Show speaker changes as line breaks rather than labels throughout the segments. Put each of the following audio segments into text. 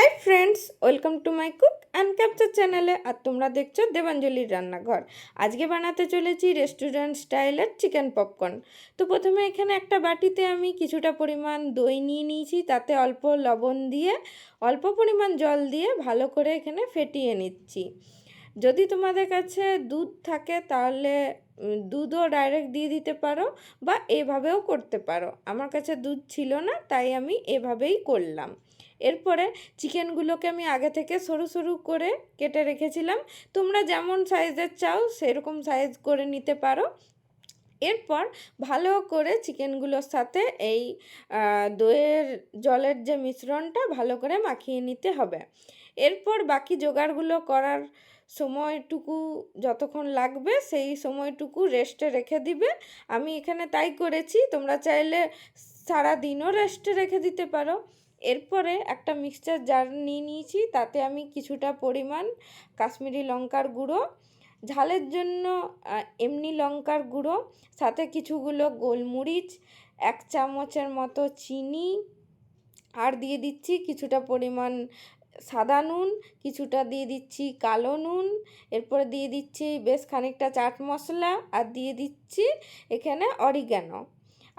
Hi friends welcome to my cook and capture চ্যানেলে আর তোমরা দেখছ দেবাঞ্জলির রান্নাঘর। আজকে বানাতে চলেছি রেস্টুরেন্ট স্টাইলের চিকেন পপকর্ন তো প্রথমে এখানে একটা বাটিতে আমি কিছুটা পরিমাণ দই নিয়ে নিয়েছি, তাতে অল্প লবণ দিয়ে, অল্প পরিমাণ জল দিয়ে ভালো করে এখানে ফেটিয়ে নিচ্ছি। যদি তোমাদের কাছে দুধ থাকে তাহলে দুধও ডাইরেক্ট দিয়ে দিতে পারো বা এভাবেও করতে পারো। আমার কাছে দুধ ছিল না, তাই আমি এভাবেই করলাম। এরপরে চিকেনগুলোকে আমি আগে থেকে সরু সরু করে কেটে রেখেছিলাম। তোমরা যেমন সাইজের চাও সেরকম সাইজ করে নিতে পারো। এরপর ভালো করে চিকেনগুলোর সাথে এই দইয়ের জলের যে মিশ্রণটা ভালো করে মাখিয়ে নিতে হবে। এরপর বাকি জোগাড়গুলো করার সময়টুকু যতক্ষণ লাগবে সেই সময়টুকু রেস্টে রেখে দিবে। আমি এখানে তাই করেছি, তোমরা চাইলে সারা দিনও রেস্টে রেখে দিতে পারো। এরপরে একটা মিক্সচার জার নিয়ে নিয়েছি, তাতে আমি কিছুটা পরিমাণ কাশ্মীরি লঙ্কার গুঁড়ো, ঝালের জন্য এমনি লঙ্কার গুঁড়ো, সাথে কিছুগুলো গোলমরিচ, এক চামচের মতো চিনি, আর দিয়ে দিচ্ছি কিছুটা পরিমাণ সাদা নুন, কিছুটা দিয়ে দিচ্ছি কালো নুন, এরপরে দিয়ে দিচ্ছি বেশ খানিকটা চাট মশলা, আর দিয়ে দিচ্ছি এখানে অরিগ্যানো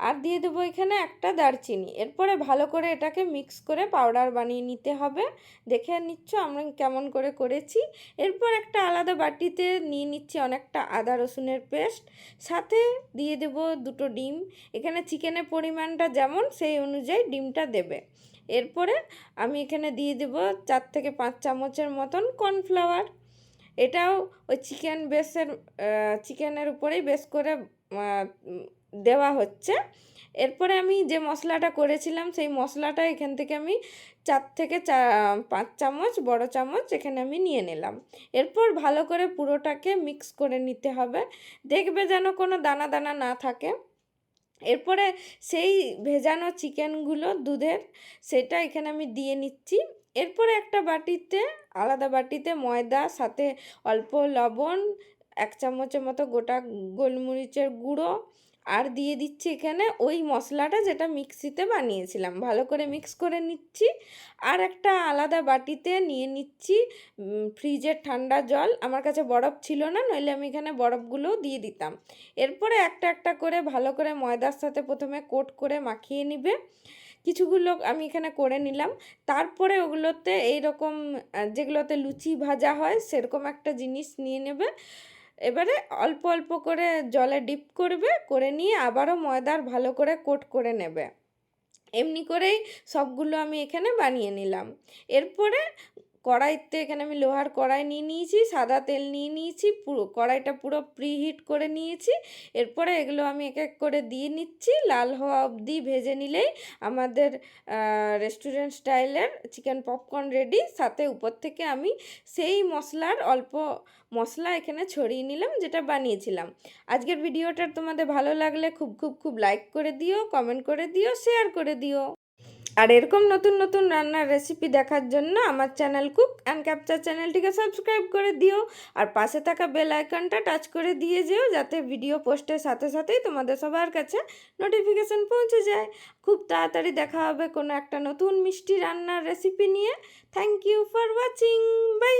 আর দিয়ে দেবো এখানে একটা দারচিনি। এরপরে ভালো করে এটাকে মিক্স করে পাউডার বানিয়ে নিতে হবে। দেখে নিচ্ছ আমরা কেমন করে করেছি। এরপর একটা আলাদা বাটিতে নিয়ে নিচ্ছি অনেকটা আদা রসুনের পেস্ট। সাথে দিয়ে দেব দুটো ডিম। এখানে চিকেনের পরিমাণটা যেমন সেই অনুযায়ী ডিমটা দেবে। এরপরে আমি এখানে দিয়ে দেব চার থেকে পাঁচ চামচের মতন কর্নফ্লাওয়ার এটাও ওই চিকেন বেসের চিকেনের উপরেই বেশ করে দেওয়া হচ্ছে। এরপরে আমি যে মশলাটা করেছিলাম, সেই মশলাটা এখান থেকে আমি চার থেকে চা, পাঁচ চামচ, বড় চামচ এখানে আমি নিয়ে নিলাম। এরপর ভালো করে পুরোটাকে মিক্স করে নিতে হবে। দেখবে যেন কোনো দানা দানা না থাকে। এরপরে সেই ভেজানো চিকেনগুলো, দুধের, সেটা এখানে আমি দিয়ে নিচ্ছি। এরপরে একটা বাটিতে, আলাদা বাটিতে ময়দা, সাথে অল্প লবণ, এক চামচের মতো গোটা গোলমরিচের গুঁড়ো আর দিয়ে দিচ্ছি এখানে ওই মশলাটা যেটা মিক্সিতে বানিয়েছিলাম। ভালো করে মিক্স করে নিচ্ছি। আর একটা আলাদা বাটিতে নিয়ে নিচ্ছি ফ্রিজের ঠান্ডা জল। আমার কাছে বরফ ছিল না, নইলে আমি এখানে বরফগুলোও দিয়ে দিতাম। এরপরে একটা একটা করে ভালো করে ময়দার সাথে প্রথমে কোট করে মাখিয়ে নিবে। কিছুগুলো আমি এখানে করে নিলাম। তারপরে ওগুলোতে এইরকম যেগুলোতে লুচি ভাজা হয়, সেরকম একটা জিনিস নিয়ে নেবে। এবারে অল্প অল্প করে জলে ডিপ করবে, করে নিয়ে আবারও ময়দার ভালো করে কোট করে নেবে। এমনি করেই সবগুলো আমি এখানে বানিয়ে নিলাম। এরপরে কড়াইতে এখানে আমি লোহার কড়াই নিয়ে নিয়েছি, সাদা তেল নিয়ে নিয়েছি, পুরো কড়াইটা পুরো প্রিহিট করে নিয়েছি। এরপরে এগুলো আমি এক এক করে দিয়ে নিচ্ছি। লাল হওয়া অবধি ভেজে নিলেই আমাদের রেস্টুরেন্ট স্টাইলের চিকেন পপকর্ন রেডি সাথে উপর থেকে আমি সেই মশলার অল্প মশলা এখানে ছড়িয়ে নিলাম, যেটা বানিয়েছিলাম। আজকের ভিডিওটা তোমাদের ভালো লাগলে খুব খুব খুব লাইক করে দিও কমেন্ট করে দিও শেয়ার করে দিও। আর এরকম নতুন নতুন রান্নার রেসিপি দেখার জন্য আমার চ্যানেল কুক অ্যান্ড ক্যাপচার চ্যানেলটিকে সাবস্ক্রাইব করে দিও। আর পাশে থাকা বেল আইকনটা টাচ করে দিয়ে যেও যাতে ভিডিও পোস্টের সাথে সাথেই তোমাদের সবার কাছে নোটিফিকেশন পৌঁছে যায়। খুব তাড়াতাড়ি দেখা হবে কোনো একটা নতুন মিষ্টি রান্নার রেসিপি নিয়ে। Thank you for watching bye